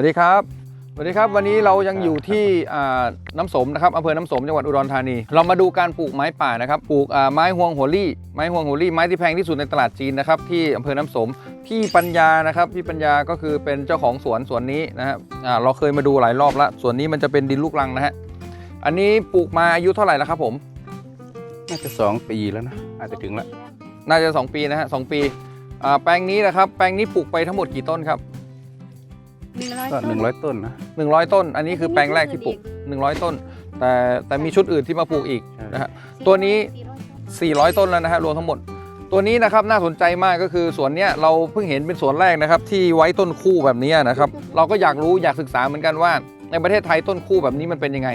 วัสดีครับสวัสดีครับ วันนี้เรายังอยู่ที่อ่าน้ำสมนะครับอำเภอน้ำสมจังหวัดอุดรธานี เรามาดูการปลูกไม้ป่านะครับปลูกอ่าไม้ฮวงหัวลี่ไม้ฮวงหัวลี่ไม้ที่แพงที่สุดในตลาดจีนนะครับที่อำเภอน้ำสมพี่ปัญญานะครับพี่ปัญญาก็คือเป็นเจ้าของสวนสวนนี้นะครับอ่าเราเคยมาดูหลายรอบแล้วสวนนี้มันจะเป็นดินลูกรังนะฮะอันนี้ปลูกมาอายุเท่าไหร่แล้วครับผมน่าจะสองปีแล้วนะอาจจะถึงละน่าจะ 2 ปีนะฮะสองปีอ่าแปลงนี้นะครับแปลงนี้ปลูกไปทั้งหมดกี่ต้นครับก็ หนึ่งร้อยต้นนะ100 ต้น อันนี้คือแปลงแรกที่ปลูก 100 ต้น แต่แต่มีชุดอื่นที่มาปลูกอีกใช่นะฮะตัวนี้ 400 ต้นแล้วนะฮะรวมทั้งหมด ตัวนี้นะครับน่าสนใจมากก็คือสวนเนี้ยเราเพิ่งเห็นเป็นสวนแรกนะครับ ที่ไว้ต้นคู่แบบนี้นะครับเราก็อยากรู้อยากศึกษาเหมือนกันว่า ในประเทศไทยต้นคู่แบบนี้มันเป็นยังไง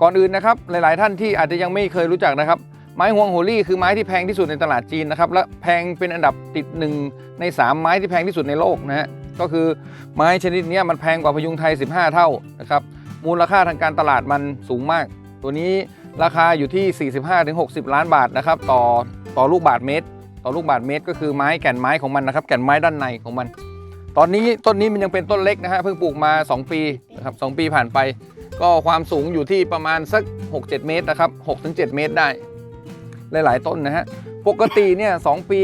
ก่อนอื่นนะครับหลาย ๆ ท่านที่อาจจะยังไม่เคยรู้จักนะครับ ไม้ฮวงโฮลี่คือไม้ที่แพงที่สุดในตลาดจีนนะครับและแพงเป็นอันดับติดหนึ่งใน3ไม้ที่แพงที่สุดในโลกนะฮะ ก็คือไม้ชนิดนี้มันแพงกว่าพยุงไทย 15 เท่านะครับมูลค่าทางการตลาดมันสูงมาก ตัวนี้ราคาอยู่ที่ 45-60 ล้านบาทนะครับต่อต่อลูกบาทเมตร ต่อลูกบาทเมตร ก็คือไม้แก่นไม้ของมันนะครับแก่นไม้ด้านในของมัน ตอนนี้ต้นนี้มันยังเป็นต้นเล็กนะฮะเพิ่งปลูกมา 2 ปีนะครับสองปีผ่านไป ก็ความสูงอยู่ที่ประมาณสัก 6-7 เมตรนะครับ6-7 เมตรได้ หลาย ๆ ต้นนะฮะ ปกติเนี่ยสองปี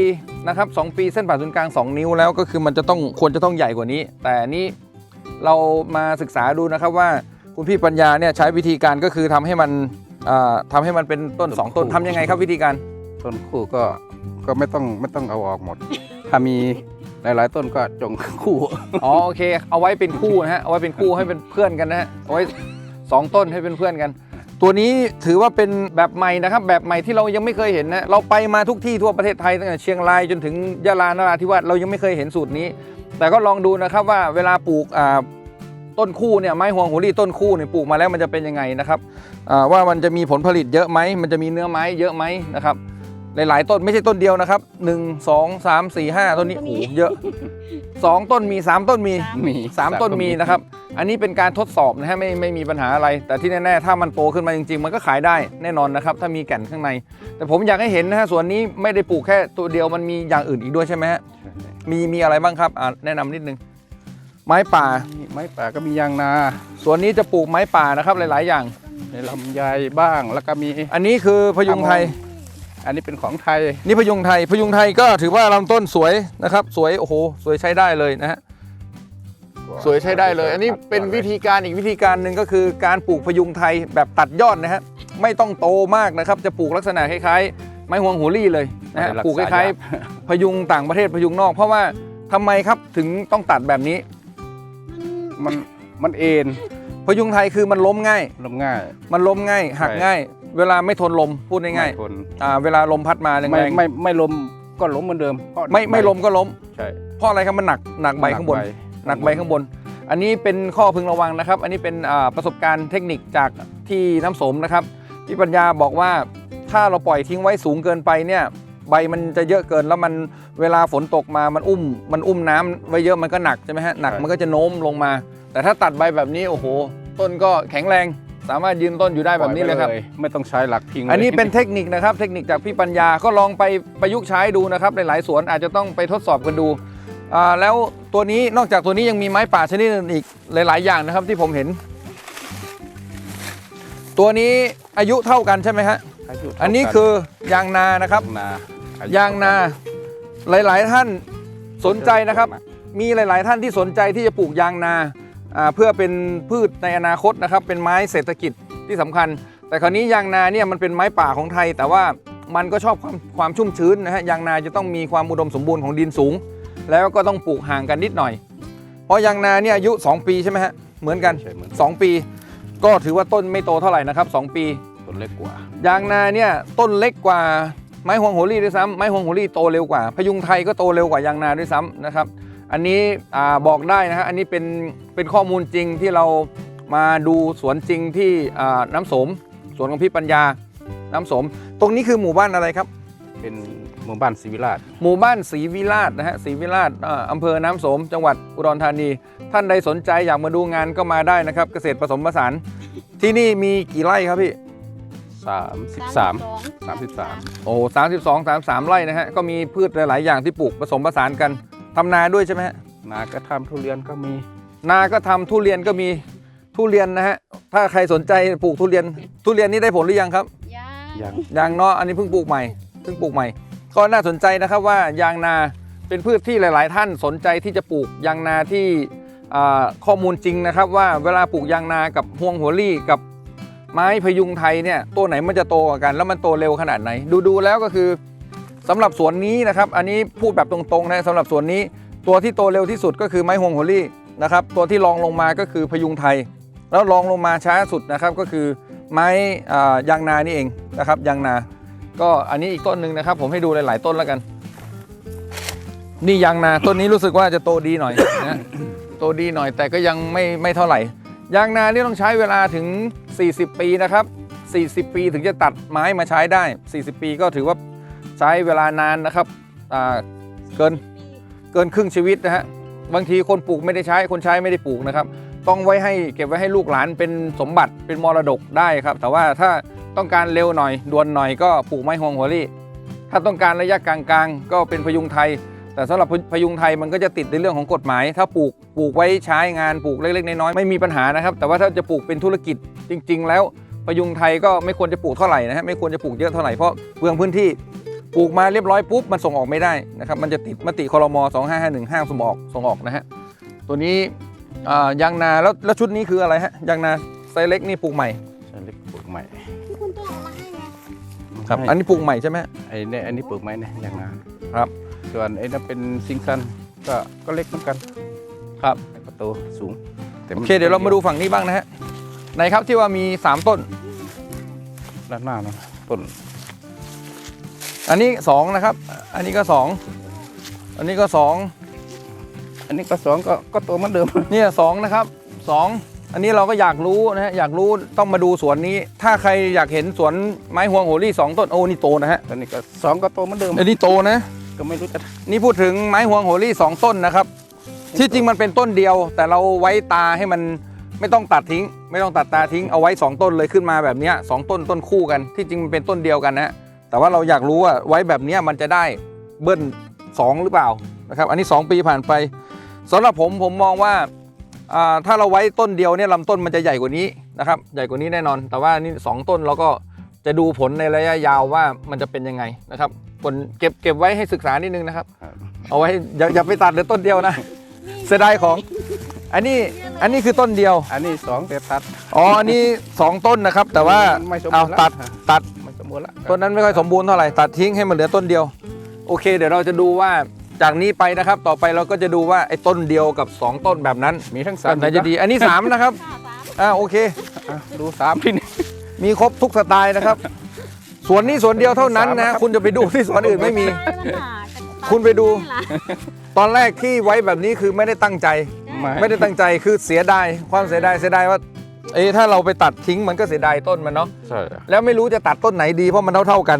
นะครับสองปีเส้นผ่าศูนย์กลาง 2 นิ้วแล้วก็คือมันจะต้องควรจะต้องใหญ่กว่านี้ แต่นี่เรามาศึกษาดูนะครับว่าคุณพี่ปัญญาเนี่ยใช้วิธีการก็คือทำให้มันอ่าทำให้มันเป็นต้น 2 ต้นทำยังไงครับวิธีการ ต้นคู่ก็ก็ไม่ต้องไม่ต้องเอาออกหมด ถ้ามีหลายๆต้นก็จงคู่อ๋อโอเค เอาไว้เป็นคู่นะฮะเอาไว้เป็นคู่ให้เป็นเพื่อนกันนะฮะเอาไว้สองต้นให้เป็นเพื่อนกัน ตัวนี้ถือว่าเป็นแบบใหม่นะครับ แบบใหม่ที่เรายังไม่เคยเห็นนะเราไปมาทุกที่ทั่วประเทศไทยตั้งแต่เชียงรายจนถึงยะลานราธิวาสเรายังไม่เคยเห็นสูตรนี้ แต่ก็ลองดูนะครับว่าเวลาปลูกต้นคู่เนี่ยไม้ฮวงหัวรี่ต้นคู่เนี่ยปลูกมาแล้วมันจะเป็นยังไงนะครับว่ามันจะมีผลผลิตเยอะไหมมันจะมีเนื้อไม้เยอะไหมนะครับ หลายๆต้นไม่ใช่ต้นเดียวนะครับ 1 2 3 4 5 ต้นนี้โอ้โหเยอะ 2 ต้นมี 3 ต้นมีมีสามต้นมีนะครับ อันนี้เป็นการทดสอบนะฮะไม่ไม่มีปัญหาอะไร แต่ที่แน่ๆ ถ้ามันโตขึ้นมาจริง ๆ มันก็ขายได้แน่นอนนะครับ ถ้ามีแก่นข้างใน แต่ผมอยากให้เห็นนะฮะส่วนนี้ไม่ได้ปลูกแค่ตัวเดียวมันมีอย่างอื่นอีกด้วยใช่ไหมฮะมีมีอะไรบ้างครับอ่าแนะนำนิดนึง ไม้ป่ามีไม้ป่าก็มียางนาส่วนนี้จะปลูกไม้ป่านะครับหลาย ๆ อย่างในลำไยบ้างแล้วก็มี อันนี้คือพยุงไทย อันนี้เป็นของไทย นี่พยุงไทย พยุงไทยก็ถือว่าลำต้นสวยนะครับ สวยโอ้โหสวยใช้ได้เลยนะฮะสวยใช้ได้เลย อันนี้เป็นวิธีการอีกวิธีการหนึ่งก็คือการปลูกพยุงไทยแบบตัดยอดนะฮะไม่ต้องโตมากนะครับ จะปลูกลักษณะคล้ายๆ ไม้ฮวงหัวลี่เลยนะฮะปลูกคล้ายๆ พยุงต่างประเทศพยุงนอก เพราะว่าทำไมครับถึงต้องตัดแบบนี้ มันมันเอ็นพยุงไทยคือมันล้มง่ายลมง่าย มันล้มง่ายหักใช่ง่าย เวลาไม่ทนลมพูดง่ายไม่ทนๆอ่าเวลาลมพัดมาแรไม่งไม่ไม่ลมก็ล้มเหมือนเดิมเพราะๆไม่ไม่ลมก็ล้ม ใช่เพราะอะไรครับมันหนักหนักใบข้างบน หนักใบข้างบน อันนี้เป็นข้อพึงระวังนะครับ อันนี้เป็นอ่าประสบการณ์เทคนิคจากที่น้ำสมนะครับพี่ปัญญาบอกว่าถ้าเราปล่อยทิ้งไว้สูงเกินไปเนี่ยใบมันจะเยอะเกินแล้วมันเวลาฝนตกมามันอุ้ม มันอุ้มน้ำไว้เยอะมันก็หนักใช่ไหมฮะหนักมันก็จะโน้มลงมา แต่ถ้าตัดใบแบบนี้โอ้โห ต้นก็แข็งแรง สามารถยืนต้นอยู่ได้แบบนี้เลยครับปอไม่ต้องใช้หลักพิงอันนี้ลยเป็นเทคนิคนะครับ เทคนิคจากพี่ปัญญาก็ลองไปประยุกต์ใช้ดูนะครับ หลายๆสวนอาจจะต้องไปทดสอบกันดูอ่าแล้วตัวนี้นอกจากตัวนี้ยังมีไม้ป่าชนิดอื่นอีกหลาย ๆ อย่างนะครับที่ผมเห็น ตัวนี้อายุเท่ากันใช่ไหมฮะายุเท่าอันนี้กัคือยางนานะครับนาอยางนาหลาย ๆ ท่านสนใจนะครับ มีหลาย ๆ ท่านที่สนใจที่จะปลูกยางนาอ่า เพื่อเป็นพืชในอนาคตนะครับเป็นไม้เศรษฐกิจที่สำคัญ แต่คราวนี้ยางนาเนี่ยมันเป็นไม้ป่าของไทย แต่ว่ามันก็ชอบความความชุ่มชื้นนะฮะยางนาจะต้องมีความอุดมสมบูรณ์ของดินสูง แล้วก็ต้องปลูกห่างกันนิดหน่อย เพราะยางนาเนี่ยอายุ 2 ปีใช่ไหมฮะเหมือนกันใช่เหมือน2ปี ก็ถือว่าต้นไม่โตเท่าไหร่นะครับ 2 ปีต้นเล็กกว่า ยางนาเนี่ยต้นเล็กกว่าไม้ฮวงโหรี่ด้วยซ้ำไม้ฮวงโหรี่โตเร็วกว่าพยุงไทยก็โตเร็วกว่ายางนาด้วยซ้ำนะครับ อันนี้อ่าบอกได้นะฮะอันนี้เป็นเป็นข้อมูลจริงที่เรามาดูสวนจริงที่อ่าน้ำสมสวนของพี่ปัญญา น้ำสม ตรงนี้คือหมู่บ้านอะไรครับ เป็นหมู่บ้านศิวิราชหมู่บ้านศรีวิราชนะฮะศรีวิราชอ่าอำเภอน้ำสม จังหวัดอุดรธานี ท่านใดสนใจอยากมาดูงานก็มาได้นะครับ เกษตรผสมผสานที่นี่มีกี่ไร่ครับพี่33 33 โอ้สามสิบสองสามสามไร่นะฮะก็มีพืชหลาย ๆ อย่างที่ปลูกผสมผสานกัน ทำนาด้วยใช่ไหมฮะนากระทำทุเรียนก็มี นาก็ทำทุเรียนก็มีทุเรียนนะฮะถ้าใครสนใจปลูกทุเรียน ทุเรียนนี้ได้ผลหรือยังครับยังยัง ยางเนาะอันนี้เพิ่งปลูกใหม่เพิ่งปลูกใหม่ ก็น่าสนใจนะครับว่ายางนาเป็นพืชที่หลาย ๆ ท่านสนใจที่จะปลูกยางนาที่อ่าข้อมูลจริงนะครับ ว่าเวลาปลูกยางนากับห่วงหัวลี่กับไม้พยุงไทยเนี่ยตัวไหนมันจะโตกว่ากัน แล้วมันโตเร็วขนาดไหน ดูดูแล้วก็คือ สำหรับสวนนี้นะครับ อันนี้พูดแบบตรงๆนะสำหรับสวนนี้ ตัวที่โตเร็วที่สุดก็คือไม้ห่วงหัวลี่นะครับตัวที่รองลงมาก็คือพยุงไทย แล้วรองลงมาช้าสุดนะครับก็คือไม้ยางนานี่เองนะครับยางนา ก็อันนี้อีกต้นหนึ่งนะครับ ผมให้ดูหลายๆต้นแล้วกัน นี่ยางนาต้นนี้รู้สึกว่าจะโตดีหน่อยนะโตดีหน่อยแต่ก็ยังไม่ไม่เท่าไหร่ยางนานี่ต้องใช้เวลาถึง 40 ปีนะครับ 40 ปีถึงจะตัดไม้มาใช้ได้ 40 ปีก็ถือว่า ใช้เวลานานนะครับเกินเกินครึ่งชีวิตนะฮะบางทีคนปลูกไม่ได้ใช้คนใช้ไม่ได้ปลูกนะครับ ต้องไว้ให้เก็บไว้ให้ลูกหลานเป็นสมบัติเป็นมรดกได้ครับ แต่ว่าถ้าต้องการเร็วหน่อยด่วนหน่อยก็ปลูกไม้ฮวงหัวลี่ ถ้าต้องการระยะกลางๆ ก็เป็นพยุงไทย แต่สำหรับพยุงไทยมันก็จะติดในเรื่องของกฎหมาย ถ้าปลูกปลูกไว้ใช้งานปลูกเล็กๆน้อยๆไม่มีปัญหานะครับ แต่ว่าถ้าจะปลูกเป็นธุรกิจจริง ๆ แล้วพยุงไทยก็ไม่ควรจะปลูกเท่าไหร่นะฮะไม่ควรจะปลูกเยอะเท่าไหร่เพราะเปลืองพื้นที่ ปลูกมาเรียบร้อยปุ๊บมันส่งออกไม่ได้นะครับมันจะติดมติครม2551ห้ามส่งออกส่งออกนะฮะตัวนี้อ่ายางนาแล้วแล้วชุดนี้คืออะไรฮะยางนาไซส์เล็กนี่ปลูกใหม่ใช่เล็กปลูกใหม่ที่คุณต้องเอามาให้ไงครับให้อันนี้ปลูกใหม่ใช่ไหมไอ้เนี่ยอันนี้ปลูกไม้เนี่ยอย่างนาครับ ส่วนไอ้นั่นเป็นซิงซันก็ก็เล็กเหมือนกันครับแล้วก็โตสูงแต่โอเคเดี๋ยวเรามาดูฝั่งนี้บ้างนะฮะไหนครับที่ว่ามี 3 ต้นด้านหน้านะต้น อันนี้2นะครับ อันนี้ก็2อันนี้ก็2อันนี้ก็สองก็ก็โตเหมือนเดิม เนี่ยสองนะครับสองอันนี้เราก็อยากรู้นะฮะอยากรู้ต้องมาดูสวนนี้ ถ้าใครอยากเห็นสวนไม้ฮวงโหรี่สองต้นโอ้นี่โตนะฮะตอนนี้ก็สองก็โตเหมือนเดิมอันนี้โตนะ ก็ไม่รู้จะนี่พูดถึงไม้ฮวงโหรี่สองต้นนะครับ ที่จริงมันเป็นต้นเดียว แต่เราไว้ตาให้มันไม่ต้องตัดทิ้ง ไม่ต้องตัดตาทิ้งเอาไว้ 2 ต้นเลยขึ้นมาแบบเนี้ยสองต้นต้นคู่กัน ที่จริงมันเป็นต้นเดียวกันนะฮะ แต่ว่าเราอยากรู้ว่าไว้แบบเนี้ยมันจะได้เบิ้ลสองหรือเปล่านะครับ อันนี้ 2 ปีผ่านไปสำหรับผมผมมองว่าอ่าถ้าเราไว้ต้นเดียวเนี่ยลำต้นมันจะใหญ่กว่านี้นะครับ ใหญ่กว่านี้แน่นอน แต่ว่านี่สองต้นเราก็จะดูผลในระยะยาวว่ามันจะเป็นยังไงนะครับผลเก็บเก็บไว้ให้ศึกษานิดนึงนะครับ เอาไว้อย่าอย่าไปตัดเหลือต้นเดียวนะเสียดายของ อันนี้อันนี้คือต้นเดียว อันนี้สองแต่ตัด อ๋อ อันนี้2ต้นนะครับ แต่ว่าไม่สมเอาบูรณ์ตัดแล้วตัดไม่สม บูรณ์ละต้นนั้นไม่ค่อยสมบูรณ์เท่าไหร่ตัดทิ้งให้มันเหลือต้นเดียว โอเค เดี๋ยวเราจะดูว่าจากนี้ไปนะครับ ต่อไปเราก็จะดูว่าไอ้ต้นเดียวกับ 2 ต้นแบบนั้นมีทั้งสาต้มนไหนจะดี อันนี้ 3 นะครับห้าสามอ่าโอเค อะดูสามที่นี่ มีครบทุกสไตล์นะครับ สวนนี้สวนเดียวเท่านั้นนะ คุณจะไปดูที่สวนอื่นไม่มี คุณไปดู ตอนแรกที่ไว้แบบนี้คือไม่ได้ตั้งใจ ไม่ได้ตั้งใจคือเสียดายความเสียดายเสียดายว่า เอ๊ะถ้าเราไปตัดทิ้งมันก็เสียดายต้นมันเนาะใช่แล้วไม่รู้จะตัดต้นไหนดีเพราะมันเท่าเท่าๆกัน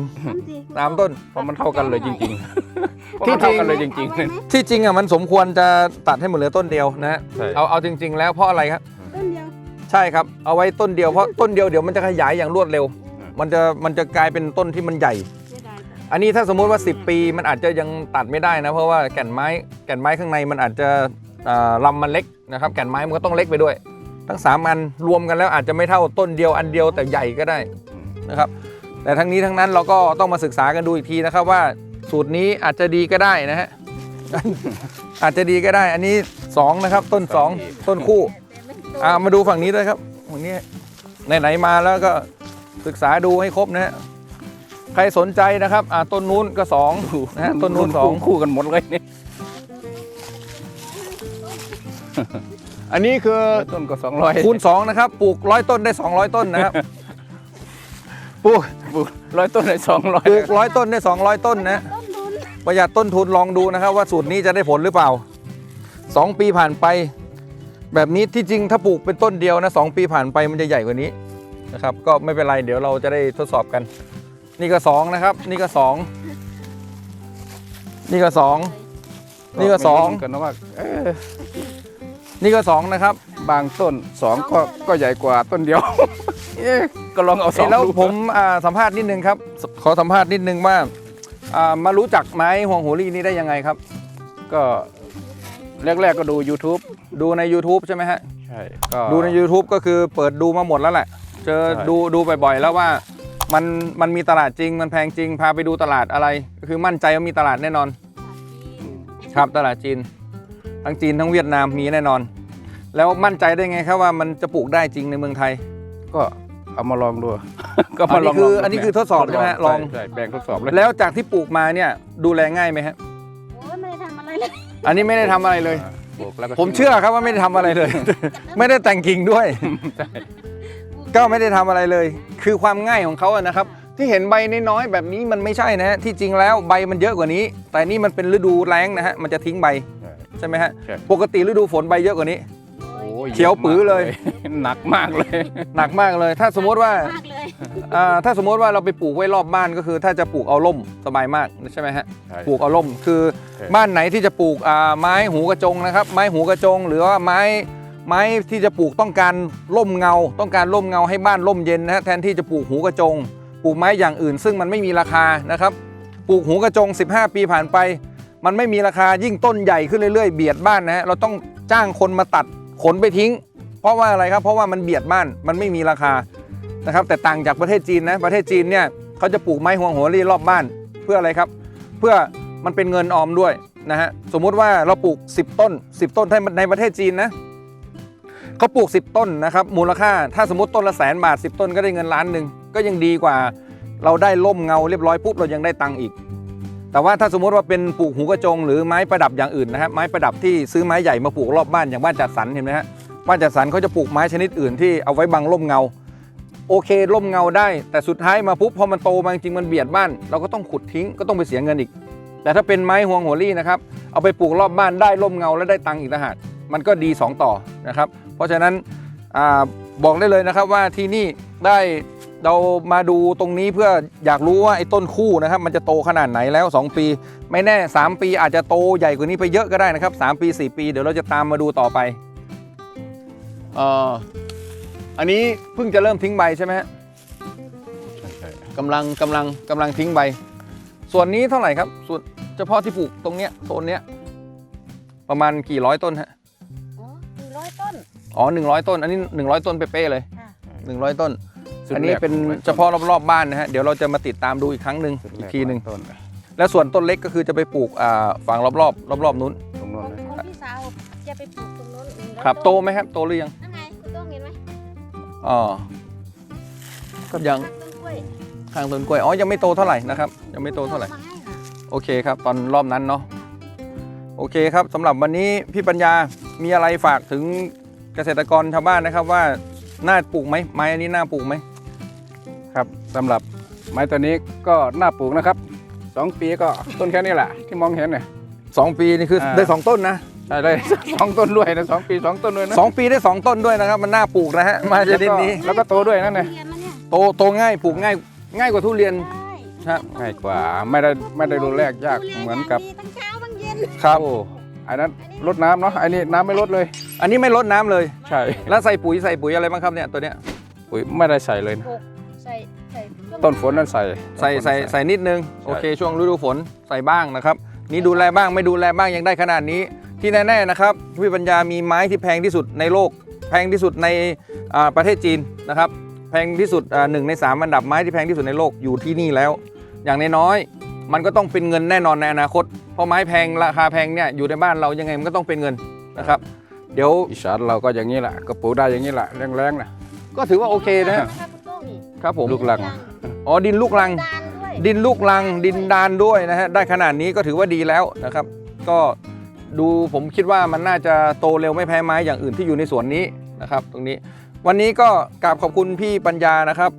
สามต้นเพราะมันเท่ากันเลยจริงๆเพราะที่มันจริเท่างกันเลยจริงที่จริงอะมันสมควรจะตัดให้หมดเหลือต้นเดียวนะฮะใช่เอาเอาจริง ๆ แล้วเพราะอะไรครับต้นเดียวใช่ครับเอาไว้ต้นเดียวเพราะต้นเดียวเดี๋ยวมันจะขยายอย่างรวดเร็ว มันจะมันจะกลายเป็นต้นที่มันใหญ่เสียดายจังอันนี้ถ้าสมมุติว่า 10 ปีมันอาจจะยังตัดไม่ได้นะ เพราะว่าแก่นไม้แก่นไม้ข้างในมันอาจจะอ่าลำมันเล็กนะครับแก่นไม้มันก็ต้องเล็กไปด้วย ทั้งสามอันรวมกันแล้วอาจจะไม่เท่าต้นเดียวอันเดียวแต่ใหญ่ก็ได้นะครับ แต่ทั้งนี้ทั้งนั้นเราก็ต้องมาศึกษากันดูอีกทีนะครับว่าสูตรนี้อาจจะดีก็ได้นะฮะ อาจจะดีก็ได้ อันนี้สองนะครับ ต้นสองต้นคู่แต่ไม่โตอ่ามาดูฝั่งนี้ด้วยครับฝั่งนี้ไหนๆมาแล้วก็ศึกษาดูให้ครบนะฮะใครสนใจนะครับอ่าต้นนู้นก็สองนะฮะต้นนู้นสองคู่กันหมดเลยนี่ อันนี้คือต้นก็สองร้อยคูณสองนะครับปลูกร้อยต้นได้200ต้นนะครับปลูกร้อยต้นเลยสองร้อยปลูกร้อยต้นได้200ต้นนะต้นทุนประหยัดต้นทุนลองดูนะครับ ว่าสูตรนี้จะได้ผลหรือเปล่าสองปีผ่านไป แบบนี้ที่จริงถ้าปลูกเป็นต้นเดียวนะสองปีผ่านไปมันจะใหญ่กว่านี้นะครับ ก็ไม่เป็นไรเดี๋ยวเราจะได้ทดสอบกัน นี่ก็สองนะครับ นี่ก็สองนี่ก็สองนี่ก็สองกันนะว่าเออ นี่ก็สองนะครับ บางต้นสองก็ก็ใหญ่กว่าต้นเดียว เอ๊ะก็ลองเอาสองเอ๊ะแล้วดูผมอ่าสัมภาษณ์นิดนึงครับ ขอสัมภาษณ์นิดนึงว่าอ่ามารู้จักไม้ห่วงหัวลี่นี้ได้ยังไงครับ ก็แรกๆก็ดู YouTube ดูใน YouTube ใช่ไหมฮะ ใช่ก็ ดูใน YouTube ก็คือเปิดดูมาหมดแล้วแหละ เจอใช่ ดูดูบ่อยๆแล้วว่ามันมันมีตลาดจริง มันแพงจริง พาไปดูตลาดอะไรก็คือมั่นใจว่ามีตลาดแน่นอน ครับตลาดจีน ทั้งจีนทั้งเวียดนามมีแน่นอน แล้วมั่นใจได้ไงครับว่ามันจะปลูกได้จริงในเมืองไทย ก็เอามาลองดู ก็อันนี้คือลงๆอันนี้คือทดสอบใช่ไหมฮะลองใช่แปลงทดสอบเลยแล้วจากที่ปลูกมาเนี่ยดูแลง่ายไหมฮะโอ้ยไม่ได้ทำอะไรเลย อันนี้ไม่ได้ทำอะไรเลยปลูกแล้วก็ผมเชื่อครับว่าไม่ได้ทำอะไรเลย ไม่ได้แต่งกิ่งด้วย ก็ไม่ได้ทำอะไรเลย คือความง่ายของเขาอะนะครับ ที่เห็นใบน้อยๆแบบนี้มันไม่ใช่นะฮะที่จริงแล้วใบมันเยอะกว่านี้ แต่นี่มันเป็นฤดูแล้งนะฮะมันจะทิ้งใบ ใช่ใช่ไหมฮะใช่ปกติฤดูฝนใบเยอะกว่านี้ โอ้ยเขียวปื้อเลย หนักมากเลย หนักมากเลย ถ้าสมมติว่ามากเลยอ่าถ้าสมมติว่าเราไปปลูกไว้รอบบ้านก็คือ ถ้าจะปลูกเอาล่มสบายมากใช่ไหมฮะใช่ปลูกเอาล่มคือใช่บ้านไหนที่จะปลูกอ่าไม้หูกระจงนะครับ ไม้หูกระจง หรือว่าไม้ไม้ที่จะปลูกต้องการร่มเงา ต้องการร่มเงาให้บ้านร่มเย็นนะฮะแทนที่จะปลูกหูกระจง ปลูกไม้อย่างอื่น ซึ่งมันไม่มีราคานะครับ ปลูกหูกระจง 15 ปีผ่านไป มันไม่มีราคายิ่งต้นใหญ่ขึ้นเรื่อยๆเบียดบ้านนะฮะเราต้องจ้างคนมาตัดขนไปทิ้ง เพราะว่าอะไรครับ เพราะว่ามันเบียดบ้านมันไม่มีราคานะครับ แต่ต่างจากประเทศจีนนะประเทศจีนเนี่ยเขาจะปลูกไม้ห่วงหัวรี่รอบบ้านเพื่ออะไรครับ เพื่อมันเป็นเงินออมด้วยนะฮะสมมุติว่าเราปลูก 10 ต้น 10 ต้นในในประเทศจีนนะเขาปลูก 10 ต้นนะครับมูลค่าถ้าสมมติต้นละแสนบาท 10 ต้นก็ได้เงินล้านหนึ่งก็ยังดีกว่า เราได้ล่มเงาเรียบร้อยปุ๊บเรายังได้ตังค์อีก แต่ว่าถ้าสมมติว่าเป็นปลูกหูกระจง หรือไม้ประดับอย่างอื่นนะฮะไม้ประดับที่ซื้อไม้ใหญ่มาปลูกรอบบ้านอย่างบ้านจัดสรรเห็นไหมฮะบ้านจัดสรรเขาจะปลูกไม้ชนิดอื่นที่เอาไว้บังร่มเงา โอเคร่มเงาได้ แต่สุดท้ายมาปุ๊บพอมันโตมาจริงมันเบียดบ้าน เราก็ต้องขุดทิ้งก็ต้องไปเสียเงินอีก แต่ถ้าเป็นไม้ห่วงหัวรี่นะครับเอาไปปลูกรอบบ้านได้ร่มเงาและได้ตังค์อีกต่างหากมันก็ดี 2 ต่อนะครับ เพราะฉะนั้นอบอกได้เลยนะครับว่าที่นี่ได้ เรามาดูตรงนี้เพื่ออยากรู้ว่าไอ้ต้นคู่นะครับ มันจะโตขนาดไหนแล้ว 2 ปี ไม่แน่ 3 ปีอาจจะโตใหญ่กว่านี้ไปเยอะก็ได้นะครับ 3 ปี 4 ปีเดี๋ยวเราจะตามมาดูต่อไปเอ่ออันนี้เพิ่งจะเริ่มทิ้งใบใช่ไหมฮะใช่ใช่กำลังกำลังกำลังทิ้งใบ ส่วนนี้เท่าไหร่ครับส่วนเฉพาะที่ปลูกตรงเนี้ยโซนเนี้ยประมาณกี่ร้อยต้นฮะอ๋อหนึ่งร้อยต้นอ๋อหนึ่งร้อยต้น อันนี้หนึ่งร้อยต้นเป๊ะๆเลยค่ะ หนึ่งร้อยต้นสุด อันนี้แรกเป็นไว้เฉพาะรอบๆบ้านนะฮะเดี๋ยวเราจะมาติดตามดูอีกครั้งหนึ่งสุดอีแรกทีหนึ่งต้นแล้วส่วนต้นเล็กก็คือจะไปปลูกอ่าฝั่งรอบๆรอบๆนู้นตรงคโน้นนเลยคนที่สาวจะไปปลูกตรงโน้นอีกแล้วครับโตไหมครับโตหรือยังนั่นไงคุณต้องเห็นไหมอ๋อก็ยังต้นกล้วยข้างต้นกล้วยอ๋อยังไม่โตเท่าไหร่นะครับ ยังไม่โตเท่าไหร่อมให้ค่ะโอเคครับ ตอนรอบนั้นเนาะโอเคครับสำหรับวันนี้พี่ปัญญามีอะไรฝากถึงเกษตรกรชาวบ้านนะครับว่าน่าปลูกไหมไม้อันนี้น่าปลูกไหมครับ สำหรับไม้ตัวนี้ก็น่าปลูกนะครับสองปีก็ต้นแค่นี้แหละที่มองเห็นเนี่ย สองปีนี่คืออา ได้สองต้นนะใช่ได้สองต้นด้วยนะสองปีสองต้นด้วยนะสองปีได้สองต้นด้วยนะครับ มันน่าปลูกนะฮะไมาชนิดนี้แล้วก็โตด้วยนั่นไงเรียนมาเนี่ยโตโตง่ายปลูกง่ายง่ายกว่าทุเรียนใช่ครับง่ายกว่าไม่ได้ไม่ได้ดูแลยากเหมือนกับตั้งเช้าตั้งเย็นครับโอ้อันนั้นลดน้ำเนาะอันนี้น้ำไม่ลดเลย อันนี้ไม่ลดน้ำเลย ใช่แล้วใส่ปุ๋ยใส่ปุ๋ยอะไรบ้างครับเนี่ยตัวเนี้ยปุ๋ยไม่ได้ใส่เลยนะปลูกใส่ใส่ช่วง ต้นฝนนั่นใส่ใส่ใส่ใส่นิดนึงโอเค ช่วงฤดูฝนใส่บ้างนะครับ นี่ดูแลบ้างไม่ดูแลบ้างยังได้ขนาดนี้ ที่แน่ๆนะครับพี่ปัญญามีไม้ที่แพงที่สุดในโลก แพงที่สุดในอ่าประเทศจีนนะครับ แพงที่สุดอ่าหนึ่งในสามอันดับไม้ที่แพงที่สุดในโลกอยู่ที่นี่แล้ว อย่างน้อยๆมันก็ต้องเป็นเงินแน่นอนในอนาคตเพราะไม้แพงราคาแพงเนี่ยอยู่ในบ้านเรายังไงมันก็ต้องเป็นเงินนะครับ เดี๋ยวอีสานเราก็อย่างนี้แหละก็ปลูกได้อย่างนี้แหละแรงๆนะก็ถือว่าโอเคนะฮะนะคะคุณโต้งนี่ครับผมลูกหลัง อ๋อดินลูกลังดานด้วยดินลูกลัง ดินดานด้วยนะฮะได้ขนาดนี้ก็ถือว่าดีแล้วนะครับ ก็ดูผมคิดว่ามันน่าจะโตเร็วไม่แพ้ไม้อย่างอื่นที่อยู่ในสวนนี้นะครับ ตรงนี้วันนี้ก็กราบขอบคุณพี่ปัญญานะครับ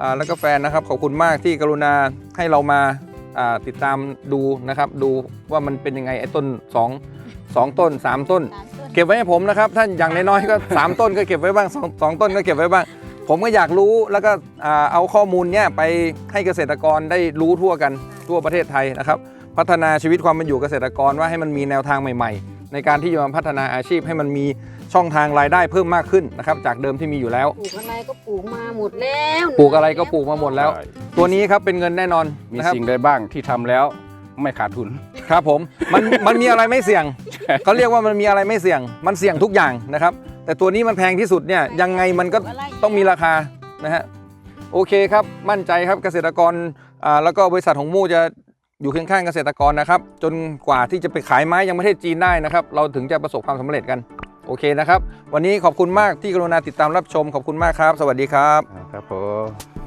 อ่าแล้วก็แฟนนะครับขอบคุณมากที่กรุณาให้เรามาอ่าติดตามดูนะครับ ดูว่ามันเป็นยังไงไอ้ต้นสองสองต้นสามต้น สามต้นเก็บไว้ให้ผมนะครับท่านอย่างน้อยๆก็ 3 ต้นก็เก็บไว้บ้างสองสองต้นก็เก็บไว้บ้าง ผมก็อยากรู้แล้วก็อ่าเอาข้อมูลเนี่ยไปให้เกษตรกรได้รู้ทั่วกันทั่วประเทศไทยนะครับ พัฒนาชีวิตความเป็นอยู่เกษตรกรว่าให้มันมีแนวทางใหม่ ๆ ในการที่จะมาพัฒนาอาชีพให้มันมีช่องทางรายได้เพิ่มมากขึ้นนะครับ จากเดิมที่มีอยู่แล้ว ปลูกอะไรก็ปลูกมาหมดแล้วปลูกอะไรก็ปลูกมาหมดแล้วใช่ตัวนี้ครับเป็นเงินแน่นอนมีนะครับสิ่งใดบ้างที่ทำแล้วไม่ขาดทุน ครับผมมันมันมีอะไรไม่เสี่ยงเขาเรียกว่ามันมีอะไรไม่เสี่ยง มันเสี่ยงทุกอย่างนะครับ แต่ตัวนี้มันแพงที่สุดเนี่ยยังไงมันก็ต้องมีราคานะฮะโอเคครับมั่นใจครับเกษตรกรอ่าแล้วก็บริษัทของมู่จะอยู่เคียงข้างเกษตรกรนะครับ จนกว่าที่จะไปขายไม้ยังประเทศจีนได้นะครับ เราถึงจะประสบความสำเร็จกันโอเคนะครับ วันนี้ขอบคุณมากที่กรุณาติดตามรับชมขอบคุณมากครับ สวัสดีครับครับผม